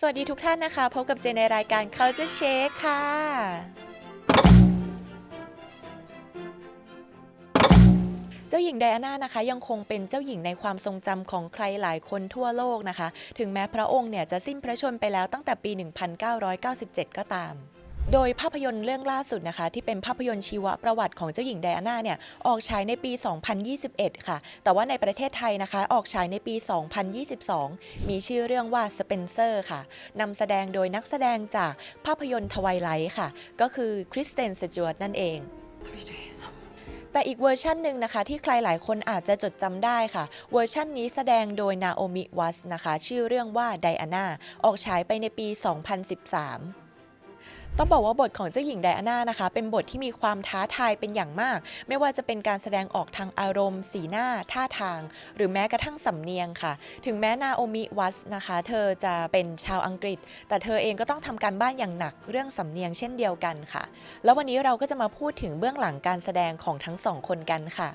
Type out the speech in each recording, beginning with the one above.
สวัสดีทุกท่านนะคะ พบกับเจนในรายการเขาจะเชคค่ะ เจ้าหญิงไดอาน่านะคะ ยังคงเป็นเจ้าหญิงในความทรงจำของใครหลายคนทั่วโลกนะคะ ถึงแม้พระองค์เนี่ยจะสิ้นพระชนม์ไปแล้วตั้งแต่ปี 1997 ก็ตาม โดยภาพยนตร์เรื่องล่าสุดนะคะ ที่เป็นภาพยนตร์ชีวประวัติของเจ้าหญิงไดอาน่าเนี่ยออกฉายในปี 2021 ค่ะ แต่ว่าในประเทศไทยนะคะ ออกฉายในปี 2022 มีชื่อเรื่องว่าสเปนเซอร์ค่ะนำแสดงโดยนักแสดงจากภาพยนตร์ทวายไลท์ค่ะ ก็คือคริสเตนสจวตนั่นเอง Three days. แต่อีกเวอร์ชันหนึ่งนะคะ ที่ใครหลายคนอาจจะจดจำได้ค่ะ เวอร์ชันนี้แสดงโดยนาโอมิวัสนะคะ ชื่อเรื่องว่าไดอาน่าออกฉายไปในปี 2013 ต้องบอกว่าบทของเจ้าหญิงไดอาน่านะคะ เป็นบทที่มีความท้าทายเป็นอย่างมาก ไม่ว่าจะเป็นการแสดงออกทางอารมณ์ สีหน้า ท่าทาง หรือแม้กระทั่งสำเนียงค่ะ ถึงแม้นาโอมิวัสนะคะ เธอจะเป็นชาวอังกฤษ แต่เธอเองก็ต้องทำการบ้านอย่างหนักเรื่องสำเนียงเช่นเดียวกันค่ะ แล้ววันนี้เราก็จะมาพูดถึงเบื้องหลังการแสดงของทั้งสองคนกันค่ะ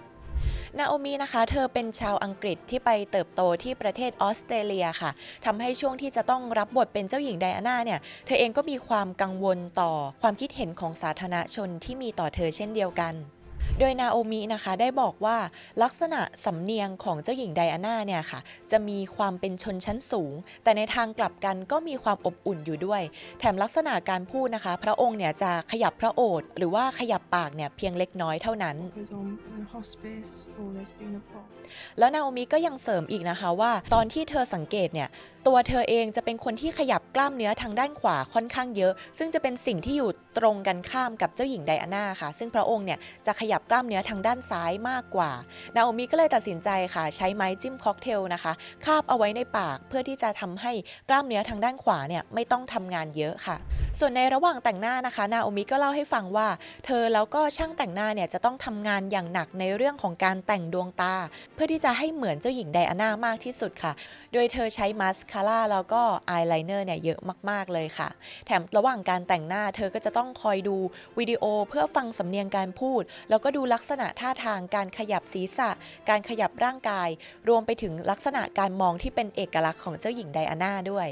นาโอมินะคะ เธอเป็นชาวอังกฤษที่ไปเติบโตที่ประเทศออสเตรเลียค่ะทำให้ช่วงที่จะต้องรับบทเป็นเจ้าหญิงไดอาน่าเนี่ย เธอเองก็มีความกังวลต่อความคิดเห็นของสาธารณชนที่มีต่อเธอเช่นเดียวกัน โดยนาโอมินะคะได้บอกว่าลักษณะสำเนียงของเจ้าหญิงไดอาน่าเนี่ยค่ะจะมีความเป็นชนชั้นสูง แต่ในทางกลับกันก็มีความอบอุ่นอยู่ด้วย แถมลักษณะการพูดนะคะ พระองค์เนี่ยจะขยับพระโอษฐ์หรือว่าขยับปากเนี่ยเพียงเล็กน้อยเท่านั้น Goes on in a hospice or there's been a pop. แล้วนาโอมิก็ยังเสริมอีกนะคะว่า ตอนที่เธอสังเกตเนี่ย ตัวเธอเองจะเป็นคนที่ขยับกล้ามเนื้อทางด้านขวาค่อนข้างเยอะ ซึ่งจะเป็นสิ่งที่อยู่ตรงกันข้ามกับเจ้าหญิงไดอาน่าค่ะ ซึ่งพระองค์เนี่ยจะขยับกล้ามเนื้อทางด้านซ้ายมากกว่า นาโอมิก็เลยตัดสินใจค่ะ ใช้ไม้จิ้มค็อกเทลนะคะ คาบเอาไว้ในปากเพื่อที่จะทำให้กล้ามเนื้อทางด้านขวาเนี่ยไม่ต้องทำงานเยอะค่ะ ส่วนในระหว่างแต่งหน้านะคะ นาโอมิก็เล่าให้ฟังว่า เธอแล้วก็ช่างแต่งหน้าเนี่ยจะต้องทำงานอย่างหนักในเรื่องของการแต่งดวงตา เพื่อที่จะให้เหมือนเจ้าหญิงไดอาน่ามากที่สุดค่ะ โดยเธอใช้มาสคาร่าแล้วก็อายไลเนอร์เนี่ยเยอะมากๆเลยค่ะ แถมระหว่างการแต่งหน้าเธอก็จะต้องคอยดูวิดีโอเพื่อฟังสำเนียงการพูด แล้วก็ดูลักษณะท่าทางการขยับศีรษะ การขยับร่างกาย รวมไปถึงลักษณะการมองที่เป็นเอกลักษณ์ของเจ้าหญิงไดอาน่าด้วย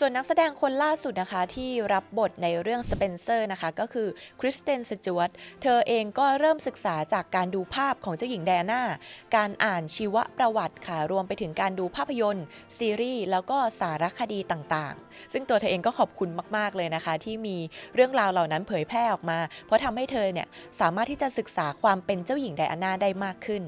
ส่วนนักแสดงคนล่าสุดนะคะที่รับบทในเรื่องสเปนเซอร์นะคะก็คือคริสเตนสจวตเธอเองก็เริ่มศึกษาจากการดูภาพของเจ้าหญิงไดอาน่า การอ่านชีวประวัติค่ะรวมไปถึงการดูภาพยนตร์ ซีรีส์ แล้วก็สารคดีต่างๆ ซึ่งตัวเธอเองก็ขอบคุณมากๆเลยนะคะ ที่มีเรื่องราวเหล่านั้นเผยแพร่ออกมา เพราะทำให้เธอเนี่ยสามารถที่จะศึกษาความเป็นเจ้าหญิงไดอาน่าได้มากขึ้น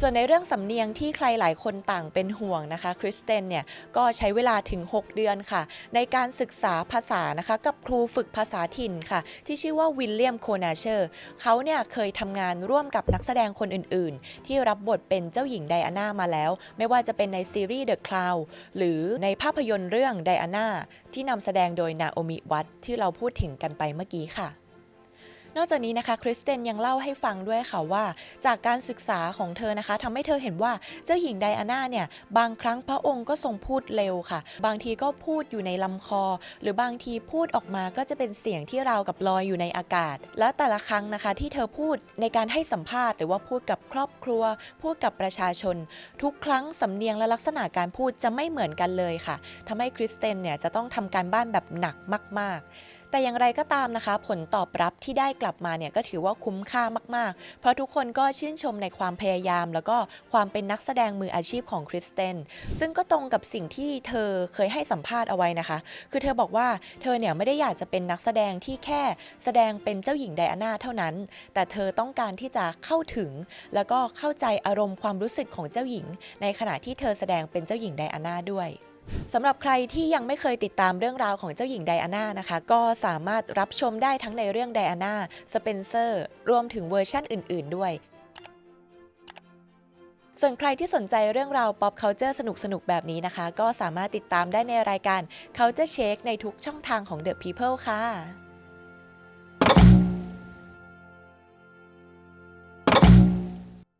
ส่วนในเรื่องสำเนียงที่ใครหลายคนต่างเป็นห่วงนะคะคริสเตนเนี่ยก็ใช้เวลาถึง 6 เดือนค่ะ ในการศึกษาภาษานะคะกับครูฝึกภาษาถิ่นค่ะ ที่ชื่อว่าวิลเลียมโคนาเชอร์เขาเนี่ยเคยทำงานร่วมกับนักแสดงคนอื่นๆ ที่รับบทเป็นเจ้าหญิงไดอาน่ามาแล้ว ไม่ว่าจะเป็นในซีรีส์ The Cloud หรือในภาพยนตร์เรื่องไดอาน่าที่นำแสดงโดยนาโอมิวัตที่เราพูดถึงกันไปเมื่อกี้ค่ะ นอกจากนี้นะคะคริสเตนยังเล่าให้ฟังด้วยค่ะว่า จากการศึกษาของเธอนะคะทำให้เธอเห็นว่าเจ้าหญิงไดอาน่าเนี่ยบางครั้งพระองค์ก็ทรงพูดเร็วค่ะ บางทีก็พูดอยู่ในลำคอ หรือบางทีพูดออกมาก็จะเป็นเสียงที่ราวกับลอยอยู่ในอากาศ และแต่ละครั้งนะคะที่เธอพูดในการให้สัมภาษณ์ หรือว่าพูดกับครอบครัว พูดกับประชาชน ทุกครั้งสำเนียงและลักษณะการพูดจะไม่เหมือนกันเลยค่ะทำให้คริสเตนเนี่ยจะต้องทำการบ้านแบบหนักมาก ๆ แต่อย่างไรก็ตามนะคะ ผลตอบรับที่ได้กลับมาเนี่ยก็ถือว่าคุ้มค่ามาก ๆ เพราะทุกคนก็ชื่นชมในความพยายาม แล้วก็ความเป็นนักแสดงมืออาชีพของคริสเตนซึ่งก็ตรงกับสิ่งที่เธอเคยให้สัมภาษณ์เอาไว้นะคะ คือเธอบอกว่าเธอเนี่ยไม่ได้อยากจะเป็นนักแสดงที่แค่แสดงเป็นเจ้าหญิงไดอาน่าเท่านั้น แต่เธอต้องการที่จะเข้าถึง แล้วก็เข้าใจอารมณ์ความรู้สึกของเจ้าหญิง ในขณะที่เธอแสดงเป็นเจ้าหญิงไดอาน่าด้วย สำหรับใครที่ยังไม่เคยติดตามเรื่องราวของเจ้าหญิงไดอาน่านะคะ ก็สามารถรับชมได้ทั้งในเรื่องไดอาน่าสเปนเซอร์รวมถึงเวอร์ชั่นอื่น ๆ ด้วย ส่วนใครที่สนใจเรื่องราว pop culture สนุกๆแบบนี้นะคะ ก็สามารถติดตามได้ในรายการ Culture Shake ในทุกช่องทางของ The People ค่ะ